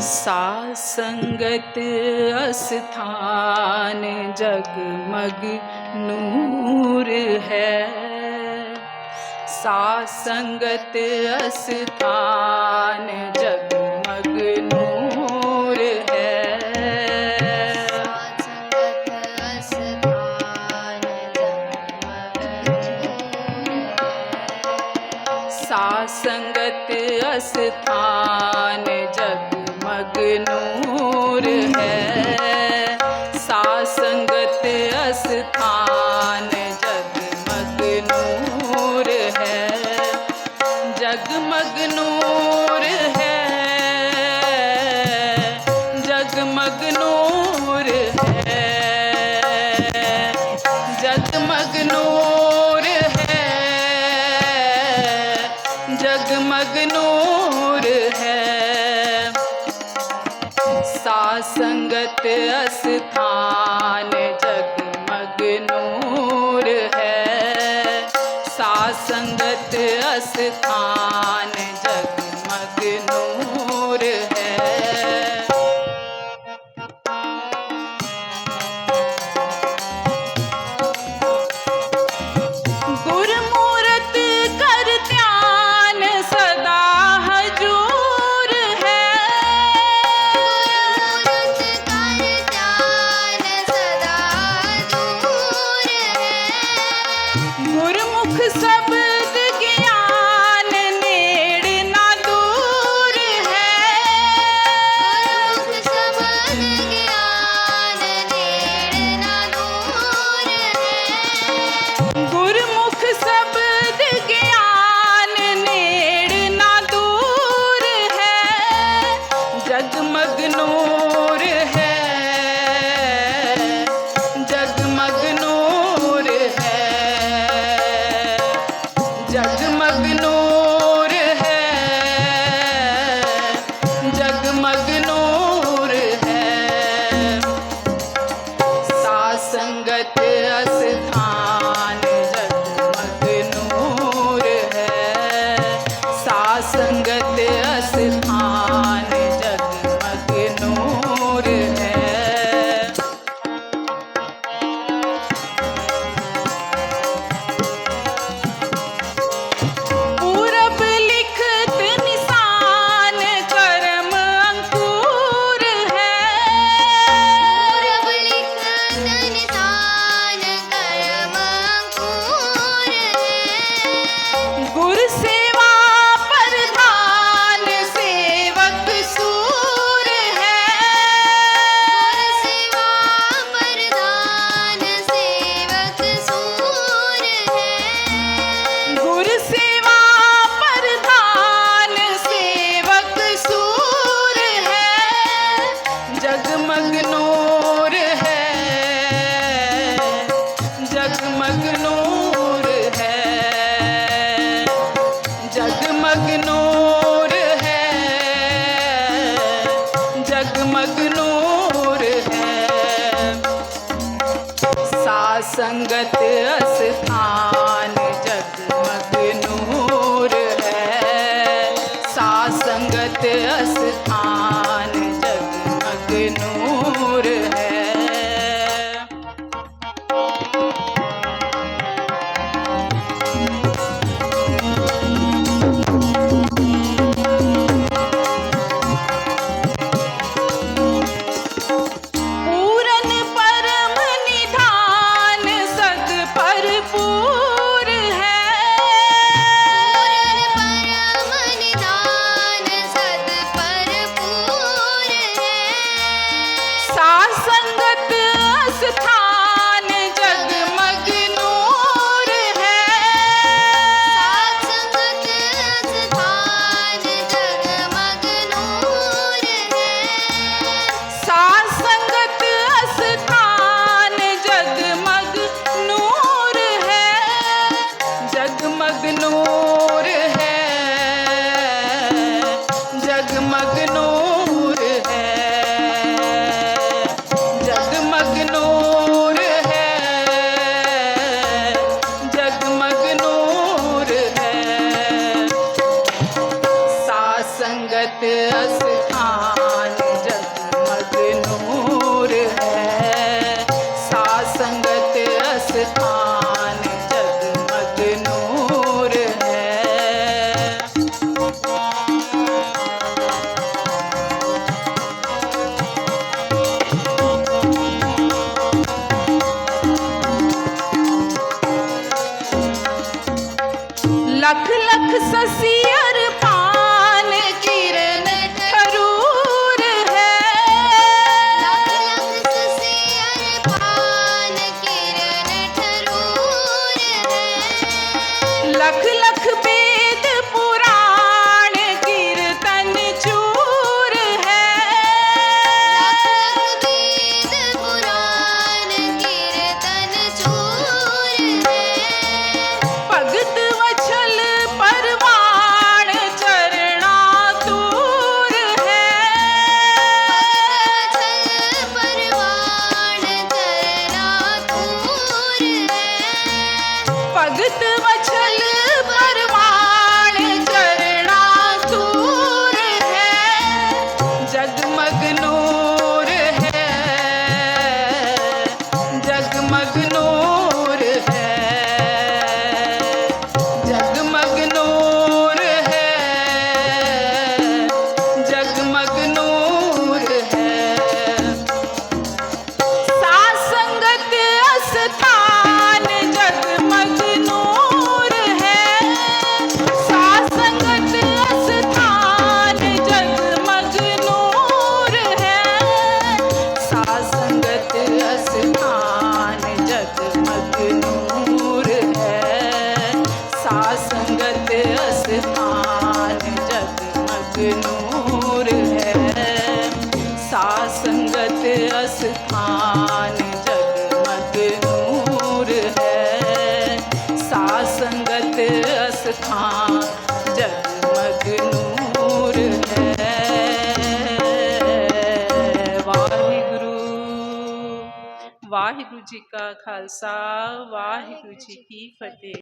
सा संगत अस्थान जगमग नूर है सा संगत अस्थान जगमग नूर है संगत अस्थान जगमग ਅਲੱਗ ਨੂਰ ਹੈ ਸਾ ਸੰਗਤ ਅਸਥਾਨ ਜਗਮਗ ਨੂਰ ਹੈ ਜਗਮਗ ਨੂਰ ਹੈ ਜਗਮਗ ਨੂਰ ਹੈ ਜਗਮਗ ਨੂਰ ਹੈ ਜਗਮਗ ਨੂਰ ਸੰਗਤ ਅਸਥਾਨ ਜਗ ਮਗਨੂਰ ਹੈ ਸਾ ਸੰਗਤ ਅਸਥਾਨ ਜਗ ਮਗਨੂਰ Christophe ਸੰਗਤ ਅਸਥਾਨ ਜਗਮਗ ਨੂਰ ਹੈ। ਸਾਧ ਸੰਗਤ ਅਸਥਾਨ ਲੱਖ ਸਥਾਨ ਜਗਮਗ ਨੂਰ ਹੈ ਵਾਹਿਗੁਰੂ ਵਾਹਿਗੁਰੂ ਜੀ ਕਾ ਖਾਲਸਾ ਵਾਹਿਗੁਰੂ ਜੀ ਕੀ ਫਤਿਹ